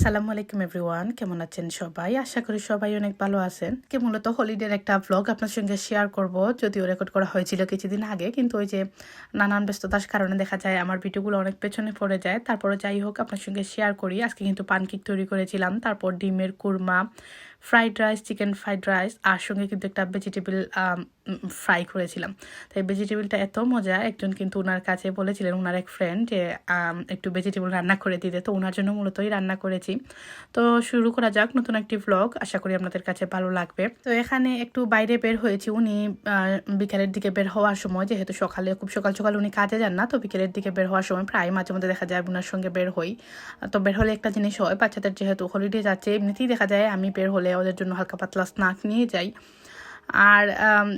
সালামু আলাইকুম এভরিওয়ান, কেমন আছেন সবাই? আশা করি সবাই অনেক ভালো আছেন। কি মূলত হলিডের একটা ব্লগ আপনার সঙ্গে শেয়ার করব। যদিও রেকর্ড করা হয়েছিল কিছুদিন আগে, কিন্তু ওই যে নানান ব্যস্ততার কারণে দেখা যায় আমার ভিডিওগুলো অনেক পেছনে পড়ে যায়। তারপরে যাই হোক, আপনার সঙ্গে শেয়ার করি। আজকে কিন্তু পানকেক তৈরি করেছিলাম। তারপর ডিমের korma fried rice chicken fried rice আর সঙ্গে কিন্তু একটা ভেজিটেবল ফ্রাই করেছিলাম। তো এই ভেজিটেবলটা এত মজা, একজন কিন্তু ওনার কাছে বলেছিলেন ওনার এক ফ্রেন্ড যে একটু ভেজিটেবল রান্না করে দিতে। তো ওনার জন্য মূলতই রান্না করেছি। তো শুরু করা যাক নতুন একটি ভ্লগ আশা করি আপনাদের কাছে ভালো লাগবে। তো এখানে একটু বাইরে বের হয়েছি। উনি বিকেলের দিকে বের হওয়ার সময়, যেহেতু সকালে, খুব সকাল সকাল উনি কাজে যান না, তো বিকেলের দিকে বের হওয়ার সময় প্রায় মাঝে মধ্যে দেখা যায় ওনার সঙ্গে বের হই। তো বের হলে একটা জিনিস হয়, বাচ্চাদের যেহেতু হলিডে যাচ্ছে, এমনিতেই দেখা যায় আমি বের হলে ওদের জন্য হালকা পাতলা স্নাক নিয়ে যাই। আর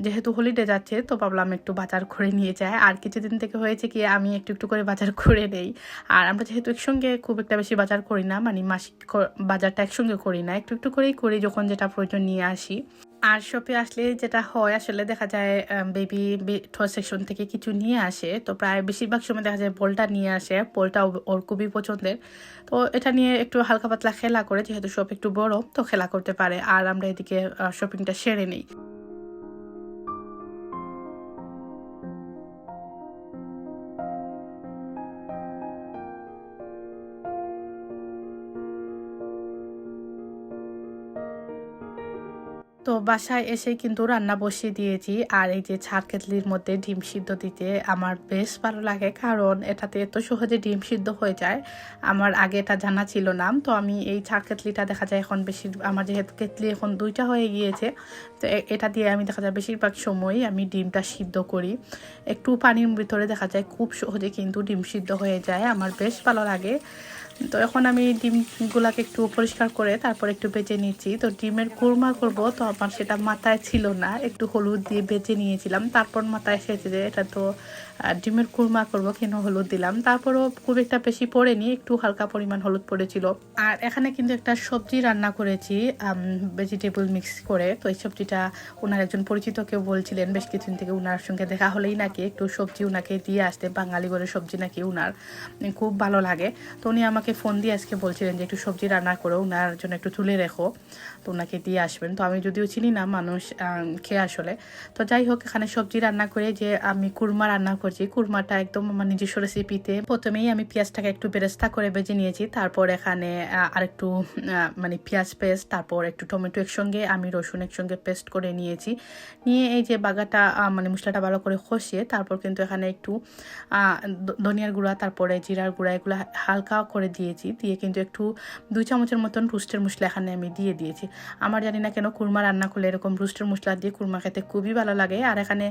যেহেতু হলিডে যাচ্ছে, তো ভাবলাম একটু বাজার করে নিয়ে যায় আর কিছুদিন থেকে হয়েছে কি, আমি একটু একটু করে বাজার করে নেই। আর আমরা যেহেতু একসঙ্গে খুব একটা বেশি বাজার করি না মানে মাসিক বাজারটা একসঙ্গে করি না, একটু একটু করেই করি যখন যেটা প্রয়োজন নিয়ে আসি। আর শপে আসলে যেটা হয়, আসলে দেখা যায় বেবি টয় সেকশন থেকে কিছু নিয়ে আসে। তো প্রায় বেশিরভাগ সময় দেখা যায় বলটা নিয়ে আসে, বলটা ও- ওর খুবই পছন্দের। তো এটা নিয়ে একটু হালকা পাতলা খেলা করে, যেহেতু শপ একটু বড়, তো খেলা করতে পারে। আর আমরা এদিকে শপিংটা সেরে নিই। তো বাসায় এসে কিন্তু রান্না বসিয়ে দিয়েছি। আর এই যে ছাড় কেতলির মধ্যে ডিম সিদ্ধ দিতে আমার বেশ ভালো লাগে, কারণ এটাতে এত সহজে ডিম সিদ্ধ হয়ে যায়। আমার আগে এটা জানা ছিল না, তো আমি এই ছাড় কেতলিটা দেখা যায় এখন বেশি আমার যেহেতু কেতলি এখন দুইটা হয়ে গিয়েছে, তো এটা দিয়ে আমি দেখা যায় বেশিরভাগ সময়ই আমি ডিমটা সিদ্ধ করি। একটু পানির ভিতরে দেখা যায় খুব সহজে কিন্তু ডিম সিদ্ধ হয়ে যায়, আমার বেশ ভালো লাগে। তো এখন আমি ডিমগুলাকে একটু পরিষ্কার করে তারপর একটু বেজে নিয়েছি তো ডিমের কুরমা করব, তো আমার সেটা মাথায় ছিল না। একটু হলুদ দিয়ে বেজে নিয়েছিলাম। তারপর মাথায় এসেছে যে এটা তো ডিমের কুরমা করব, কেন হলুদ দিলাম? তারপরও খুব একটা বেশি পড়েনি, একটু হালকা পরিমাণ হলুদ পড়েছিল। আর এখানে কিন্তু একটা সবজি রান্না করেছি ভেজিটেবল মিক্স করে। তো এই সবজিটা ওনার একজন পরিচিত কেউ বলছিলেন, বেশ কিছুদিন থেকে ওনার সঙ্গে দেখা হলেই নাকি একটু সবজি ওনাকে দিয়ে আসতে, বাঙালি করে সবজি নাকি ওনার খুব ভালো লাগে। তো উনি আমাকে ফোন দিয়ে আজকে বলছিলেন যে একটু সবজি রান্না করো ওনার জন্য একটু তুলে রেখো, তো ওনাকে দিয়ে আসবেন। তো আমি যদিও চিনি না, মানুষ খেয়ে আসলে। তো যাই হোক, এখানে সবজি রান্না করে যে আমি কুরমা রান্না করছি। কুরমাটা একদম আমার নিজস্ব রেসিপিতে প্রথমেই আমি পেঁয়াজটাকে একটু বেরেস্তা করে বেজে নিয়েছি। তারপর এখানে আরেকটু মানে পেঁয়াজ পেস্ট, তারপর একটু টমেটো একসঙ্গে, আমি রসুন একসঙ্গে পেস্ট করে নিয়েছি। নিয়ে এই যে বাগাটা মানে মশলাটা ভালো করে কষিয়ে, তারপর কিন্তু এখানে একটু ধনিয়ার গুঁড়া, তারপরে জিরার গুঁড়া, এগুলো হালকা করে দিয়েছি। দিয়ে কিন্তু একটু দুই চামচের মতন রুস্টের মশলা এখানে আমি দিয়ে দিয়েছি। আমার জানি না কেন কুরমা রান্না করলে এরকম রুস্টের মশলা দিয়ে কুরমা খেতে খুবই ভালো লাগে। আর এখানে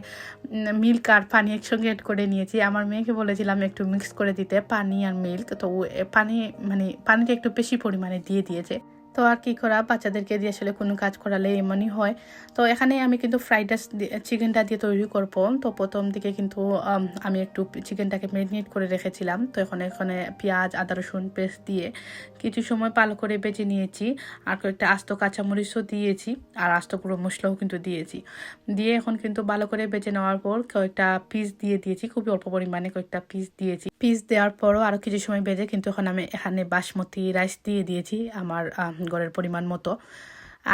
মিল্ক আর পানি একসঙ্গে এড করে নিয়েছি। আমার মেয়েকে বলেছিলাম একটু মিক্স করে দিতে, পানি আর মিল্ক তো পানি মানে পানিটা একটু বেশি পরিমাণে দিয়ে দিয়েছে। তো আর কি করা? বাচ্চাদেরকে দিয়ে আসলে কোনো কাজ করালে এমনই হয়। তো এখানে আমি কিন্তু ফ্রাইড রাইস চিকেনটা দিয়ে তৈরি করব। তো প্রথম দিকে কিন্তু, আমি একটু চিকেনটাকে ম্যারিনেট করে রেখেছিলাম। তো এখন এখানে পেঁয়াজ, আদা, রসুন পেস্ট দিয়ে কিছু সময় ভালো করে বেজে নিয়েছি। আর কয়েকটা আস্ত কাঁচামরিচও দিয়েছি। আর আস্ত গুঁড়ো মশলাও কিন্তু দিয়েছি। দিয়ে এখন কিন্তু ভালো করে বেজে নেওয়ার পর কয়েকটা পিস দিয়ে দিয়েছি। খুবই অল্প পরিমাণে কয়েকটা পিস দিয়েছি। পিস দেওয়ার পরও আরও কিছু সময় বেজে কিন্তু এখন আমি এখানে বাসমতি রাইস দিয়ে দিয়েছি আমার গড়ের পরিমাণ মতো।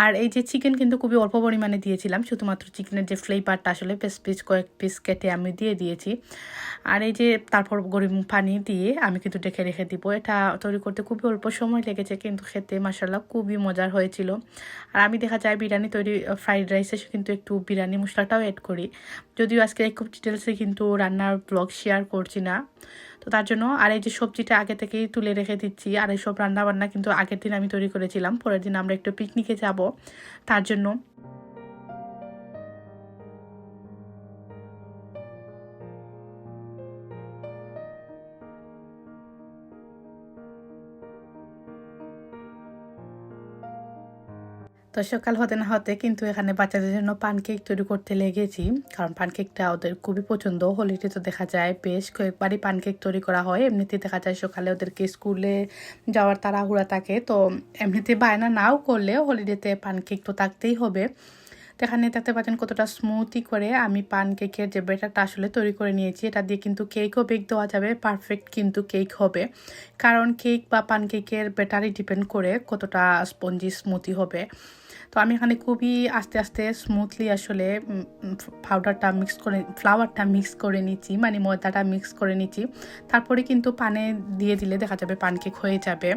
আর এই যে চিকেন কিন্তু খুবই অল্প পরিমাণে দিয়েছিলাম, শুধুমাত্র চিকেনের যে ফ্লেভারটা আসলে পিস পিস কয়েক পিস কেটে আমি দিয়ে দিয়েছি। আর এই যে তারপর গরম পানি দিয়ে আমি কিন্তু ডেকে রেখে দিব। এটা তৈরি করতে খুবই অল্প সময় লেগেছে, কিন্তু খেতে মাসাল্লাহ খুবই মজার হয়েছিল। আর আমি দেখা যায় বিরিয়ানি তৈরি ফ্রাইড রাইসে কিন্তু একটু বিরিয়ানি মশলাটাও অ্যাড করি। যদিও আজকে খুব ডিটেলসে কিন্তু রান্নার ব্লগ শেয়ার করছি না। তো তার জন্য আর এই যে সবজিটা আগে থেকেই তুলে রেখে দিচ্ছি, আর এইসব রান্না বান্না কিন্তু আগের দিন আমি তৈরি করেছিলাম, পরের দিন আমরা একটু পিকনিকে যাব। তার জন্য তো সকাল হতে না হতে কিন্তু এখানে বাচ্চাদের জন্য পানকেক তৈরি করতে লেগেছি। কারণ পানকেকটা ওদের খুবই পছন্দ। হোলিতে তো দেখা যায় বেশ কয়েকবারই পানকেক তৈরি করা হয়। এমনিতে দেখা যায় সকালে ওদেরকে স্কুলে যাওয়ার তাড়াহুড়া থাকে। তো এমনিতে বায়না নাও করলে হলিডেতে পানকেক তো থাকতেই হবে। তো এখানে দেখতে পাচ্ছেন কতটা স্মুথি করে আমি পান কেকের যে ব্যাটারটা আসলে তৈরি করে নিয়েছি। এটা দিয়ে কিন্তু কেকও বেক দেওয়া যাবে। পারফেক্ট কিন্তু কেক হবে। কারণ কেক বা পান কেকের ব্যাটারই ডিপেন্ড করে কতটা স্পঞ্জি স্মুথি হবে। তো আমি এখানে খুবই আস্তে আস্তে স্মুথলি আসলে পাউডারটা মিক্স করে ফ্লাওয়ারটা মিক্স করে নিচ্ছি মানে ময়দাটা মিক্স করে নিচ্ছি। তারপরে কিন্তু পানে দিয়ে দিলে দেখা যাবে পানকে হয়ে যাবে।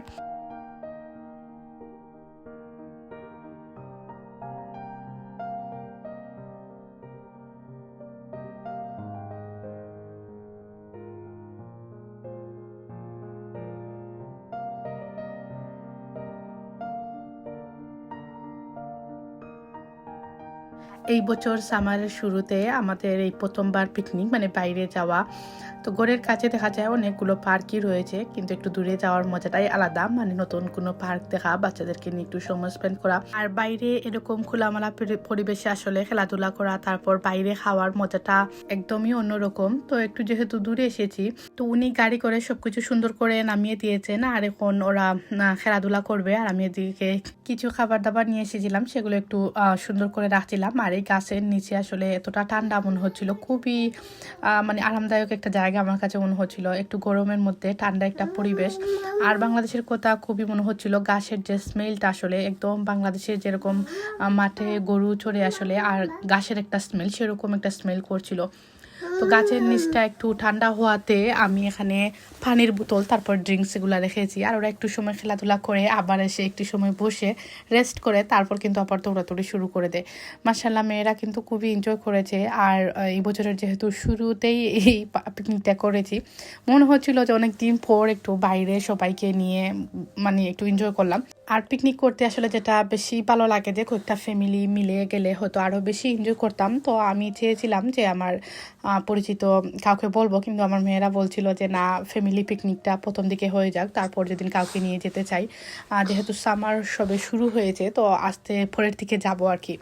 এই বছর সামারের শুরুতে আমাদের এই প্রথমবার পিকনিক মানে বাইরে যাওয়া। তো ঘরের কাছে দেখা যায় অনেকগুলো পার্কই রয়েছে, কিন্তু একটু দূরে যাওয়ার মজাটাই আলাদা। মানে নতুন কোনো পার্ক দেখা, বাচ্চাদেরকে নিয়ে একটু সময় স্পেন্ড করা। আর বাইরে এরকম খোলামেলা পরি- পরিবেশে আসলে খেলাধুলা করা, তারপর বাইরে খাওয়ার মজাটা একদমই অন্যরকম। তো একটু যেহেতু দূরে এসেছি, তো উনি গাড়ি করে সবকিছু সুন্দর করে নামিয়ে দিয়েছেন। আর এখন ওরা খেলাধুলা করবে। আর আমি এদিকে কিছু খাবার দাবার নিয়ে এসেছিলাম, সেগুলো একটু সুন্দর করে রাখছিলাম। আর এই গাছের নিচে আসলে এতটা ঠান্ডা মনে হচ্ছিল। খুবই মানে আরামদায়ক একটা জায়গা আমার কাছে মনে হচ্ছিল। একটু গরমের মধ্যে ঠান্ডা একটা পরিবেশ। আর বাংলাদেশের কথা খুবই মনে হচ্ছিল, গাছের যে স্মেলটা আসলে একদম বাংলাদেশের যেরকম মাঠে গরু চড়ে আসলে আর গাছের একটা স্মেল সেরকম একটা স্মেল করছিল। তো গাছের নিচটা একটু ঠান্ডা হওয়াতে আমি এখানে পানির বোতল, তারপর ড্রিঙ্কস এগুলো রেখেছি আর ওরা একটু সময় খেলাধুলা করে, আবার এসে একটু সময় বসে রেস্ট করে, তারপর কিন্তু আবার দৌড়াদৌড়ি শুরু করে দেয়। মার্শাল্লাহ মেয়েরা কিন্তু খুবই এনজয় করেছে। আর এই বছরের যেহেতু শুরুতেই এই পিকনিকটা করেছি, মনে হচ্ছিল যে অনেক দিন পর একটু বাইরে সবাইকে নিয়ে মানে একটু এনজয় করলাম। আর পিকনিক করতে আসলে যেটা বেশি ভালো লাগে যে কয়েকটা ফ্যামিলি মিলে গেলে হয়তো আরও বেশি এনজয় করতাম। তো আমি চেয়েছিলাম যে আমার পরিচিত কাউকে বলব, কিন্তু আমার মেয়েরা বলছিল যে না ফ্যামিলি পিকনিকটা প্রথম দিকে হয়ে যাক, তারপর যেদিন কাউকে নিয়ে যেতে চাই। যেহেতু সামার সবে শুরু হয়েছে, তো আস্তে পরের দিকে যাব আর কি।